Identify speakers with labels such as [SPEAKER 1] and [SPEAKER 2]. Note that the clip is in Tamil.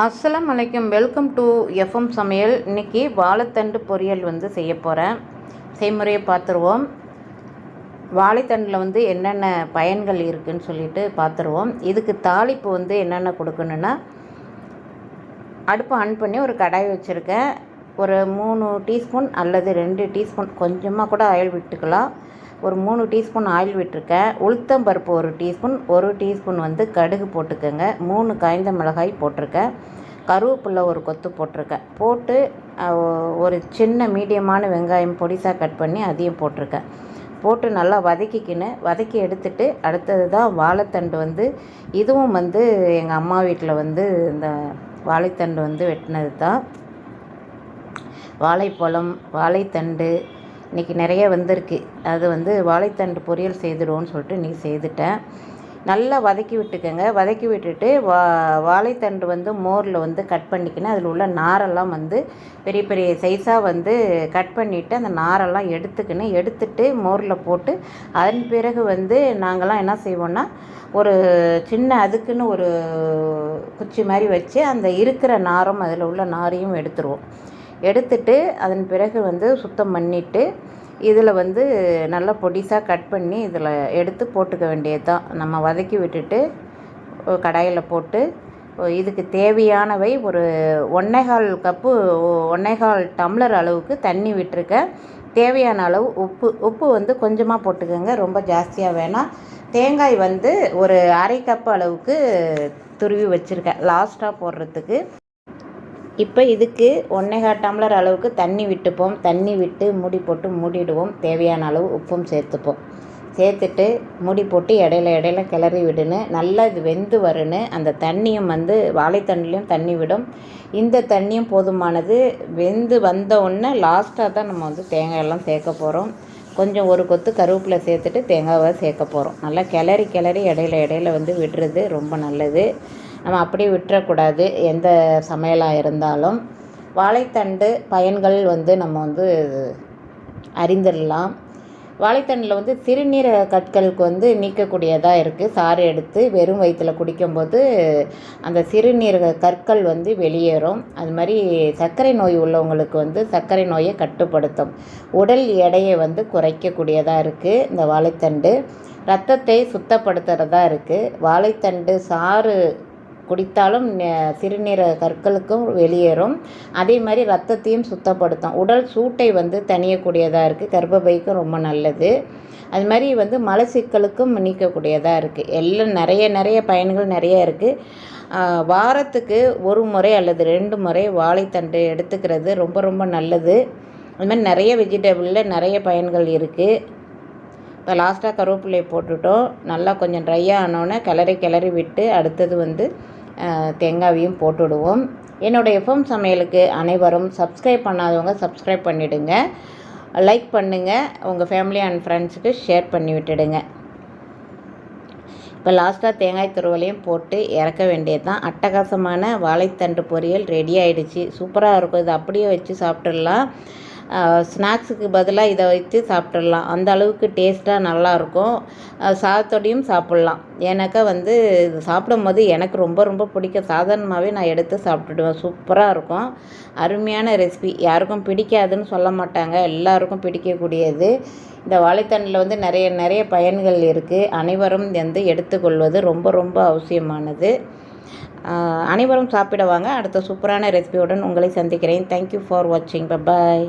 [SPEAKER 1] அஸ்லாம் வலைக்கம் வெல்கம் டு எஃப்எம் சமையல். இன்றைக்கி வாழைத்தண்டு பொரியல் வந்து செய்ய போகிறேன் செய்முறையை பார்த்துருவோம். வாழைத்தண்டில் வந்து என்னென்ன பயன்கள் இருக்குதுன்னு சொல்லிட்டு பார்த்துருவோம். இதுக்கு தாளிப்பு வந்து என்னென்ன கொடுக்கணுன்னா அடுப்பு ஆன் பண்ணி ஒரு கடாய் வச்சுருக்கேன். ஒரு மூணு டீஸ்பூன் அல்லது ரெண்டு டீஸ்பூன் கொஞ்சமாக கூட ஆயில் விட்டுக்கலாம். ஒரு மூணு டீஸ்பூன் ஆயில் விட்டுருக்கேன். உளுத்தம் பருப்பு ஒரு டீஸ்பூன் ஒரு டீஸ்பூன் வந்து கடுகு போட்டுக்கோங்க. மூணு காய்ந்த மிளகாய் போட்டிருக்கேன். கருவேப்பில்லை ஒரு கொத்து போட்டிருக்கேன். போட்டு ஒரு சின்ன மீடியமான வெங்காயம் பொடிசாக கட் பண்ணி அதையும் போட்டிருக்கேன். போட்டு நல்லா வதக்கிக்கின்னு. வதக்கி எடுத்துட்டு அடுத்தது தான் வாழைத்தண்டு வந்து இதுவும் வந்து எங்கள் அம்மா வீட்டில் வந்து இந்த வாழைத்தண்டு வந்து வெட்டினது தான். வாழைப்பழம் வாழைத்தண்டு இன்றைக்கி நிறைய வந்திருக்கு. அது வந்து வாழைத்தண்டு பொரியல் செய்துடுவோன்னு சொல்லிட்டு இன்றைக்கி செய்துட்டேன். நல்லா வதக்கி விட்டுக்கோங்க. வதக்கி விட்டுட்டு வா வாழைத்தண்டு வந்து மோரில் வந்து கட் பண்ணிக்கின்னு அதில் உள்ள நாரெல்லாம் வந்து பெரிய பெரிய சைஸாக வந்து கட் பண்ணிவிட்டு அந்த நாரெல்லாம் எடுத்துக்கின்னு எடுத்துட்டு மோரில் போட்டு அதன் பிறகு வந்து நாங்கள்லாம் என்ன செய்வோன்னா ஒரு சின்ன அதுக்குன்னு ஒரு குச்சி மாதிரி வச்சு அந்த இருக்கிற நாரும் அதில் உள்ள நாரையும் எடுத்துருவோம். எடுத்துட்டு அதன் பிறகு வந்து சுத்தம் பண்ணிவிட்டு இதில் வந்து நல்லா பொடிசாக கட் பண்ணி இதில் எடுத்து போட்டுக்க வேண்டியது தான். நம்ம வதக்கி விட்டுட்டு கடாயில் போட்டு இதுக்கு தேவையானவை ஒரு ஒன்னேகால் கப்பு ஒன்னேகால் டம்ளர் அளவுக்கு தண்ணி விட்டுருக்கேன். தேவையான அளவு உப்பு உப்பு வந்து கொஞ்சமாக போட்டுக்கோங்க ரொம்ப ஜாஸ்தியாக வேணாம். தேங்காய் வந்து ஒரு அரை கப் அளவுக்கு துருவி வச்சுருக்கேன் லாஸ்ட்டாக போடுறதுக்கு. இப்போ இதுக்கு ஒன்றேகா டம்ளர் அளவுக்கு தண்ணி விட்டுப்போம். தண்ணி விட்டு மூடி போட்டு மூடிடுவோம். தேவையான அளவு உப்பும் சேர்த்துப்போம். சேர்த்துட்டு மூடி போட்டு இடையில இடையில கிளறி விடுன்னு நல்லா இது வெந்து வருன்னு அந்த தண்ணியும் வந்து வாழைத்தண்ணிலையும் தண்ணி விடும். இந்த தண்ணியும் போதுமானது வெந்து வந்த உடனே லாஸ்ட்டாக தான் நம்ம வந்து தேங்காயெல்லாம் சேர்க்க போகிறோம் கொஞ்சம் ஒரு கொத்து கருவேப்பிலை சேர்த்துட்டு தேங்காவை சேர்க்க போகிறோம் நல்லா கிளறி கிளறி இடையில இடையில வந்து விடுறது ரொம்ப நல்லது. நம்ம அப்படியே விட்டுறக்கூடாது எந்த சமையலாக இருந்தாலும். வாழைத்தண்டு பயன்கள் வந்து நம்ம வந்து அறிந்துடலாம். வாழைத்தண்டில் வந்து சிறுநீரக கற்களுக்கு வந்து நீக்கக்கூடியதாக இருக்குது சாறு எடுத்து வெறும் வயிற்றில் குடிக்கும்போது அந்த சிறுநீரக கற்கள் வந்து வெளியேறும். அது மாதிரி சர்க்கரை நோய் உள்ளவங்களுக்கு வந்து சர்க்கரை நோயை கட்டுப்படுத்தும். உடல் எடையை வந்து குறைக்கக்கூடியதாக இருக்குது இந்த வாழைத்தண்டு. ரத்தத்தை சுத்தப்படுத்துகிறதா இருக்குது வாழைத்தண்டு சாறு குடித்தாலும் சிறுநீர கற்களுக்கும் வெளியேறும். அதே மாதிரி ரத்தத்தையும் சுத்தப்படுத்தும். உடல் சூட்டை வந்து தணியக்கூடியதாக இருக்குது கர்ப்பப்பைக்கும் ரொம்ப நல்லது. அது மாதிரி வந்து மலச்சிக்கலுக்கும் நீக்கக்கூடியதாக இருக்குது எல்லாம் நிறைய நிறைய பயன்கள் நிறைய இருக்குது வாரத்துக்கு ஒரு முறை அல்லது ரெண்டு முறை வாழைத்தண்டு எடுத்துக்கிறது ரொம்ப ரொம்ப நல்லது. அது மாதிரி நிறைய வெஜிடபிளில் நிறைய பயன்கள் இருக்குது இப்போ லாஸ்ட்டாக கருவேப்பிலையை போட்டுட்டோம். நல்லா கொஞ்சம் ட்ரையாக ஆனோடனே கிளறி கிளறி விட்டு அடுத்தது வந்து தேங்காவையும் போட்டுவிடுவோம் என்னோடய எஃப்எம் சமையலுக்கு அனைவரும் சப்ஸ்கிரைப் பண்ணாதவங்க சப்ஸ்கிரைப் பண்ணிவிடுங்க லைக் பண்ணுங்கள் உங்கள் ஃபேமிலி அண்ட் ஃப்ரெண்ட்ஸுக்கு ஷேர் பண்ணி விட்டுடுங்க. இப்போ லாஸ்ட்டாக தேங்காய் துருவலையும் போட்டு இறக்க வேண்டியது தான் அட்டகாசமான வாழைத்தண்டு பொரியல் ரெடி ஆகிடுச்சு சூப்பராக இருக்கும். இது அப்படியே வச்சு சாப்பிட்டுடலாம். ஸ்நாக்ஸுக்கு பதிலாக இதை வைத்து சாப்பிட்றலாம் அந்த அளவுக்கு டேஸ்ட்டாக நல்லாயிருக்கும். சாதத்தோடையும் சாப்பிட்லாம். ஏன்னாக்கா வந்து இது சாப்பிடும் போது எனக்கு ரொம்ப ரொம்ப பிடிக்கும். சாதாரணமாகவே நான் எடுத்து சாப்பிட்டுடுவேன். சூப்பராக இருக்கும். அருமையான ரெசிபி. யாருக்கும் பிடிக்காதுன்னு சொல்ல மாட்டாங்க. எல்லாருக்கும் பிடிக்கக்கூடியது. இந்த வாழைத்தண்டில் வந்து நிறைய நிறைய பயன்கள் இருக்குது அனைவரும் வந்து எடுத்துக்கொள்வது ரொம்ப ரொம்ப அவசியமானது. அனைவரும் சாப்பிடுவாங்க அடுத்த சூப்பரான ரெசிபியுடன் உங்களை சந்திக்கிறேன். தேங்க்யூ ஃபார் வாட்சிங் பாய்